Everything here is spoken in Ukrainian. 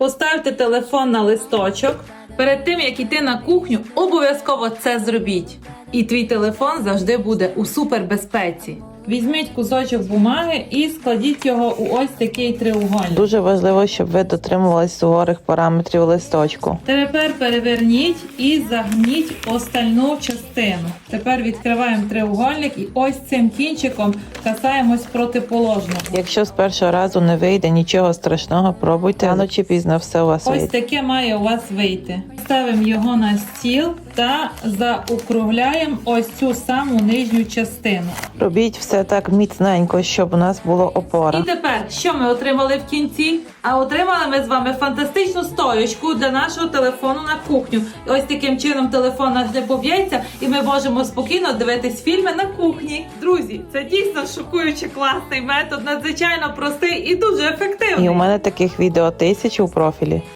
Поставте телефон на листочок. Перед тим як іти на кухню, обов'язково це зробіть. І твій телефон завжди буде у супербезпеці. Візьміть кусочок бумаги і складіть його у ось такий треугольник. Дуже важливо, щоб ви дотримувались суворих параметрів листочку. Тепер переверніть і загніть остальну частину. Тепер відкриваємо треугольник і ось цим кінчиком касаємось протиположного. Якщо з першого разу не вийде нічого страшного, пробуйте, рано чи пізно все у вас Ось вийде. таке має у вас вийти. Ставимо його на стіл та заокругляємо ось цю саму нижню частину. Робіть все так міцненько, щоб у нас було І тепер, що ми отримали в кінці? А отримали ми з вами фантастичну стоючку для нашого телефону на кухню. Ось таким чином телефон наш не поб'ється, і ми можемо спокійно дивитись фільми на кухні. Друзі, це дійсно шокуюче класний метод, надзвичайно простий і дуже ефективний. І у мене таких відео тисячі у профілі.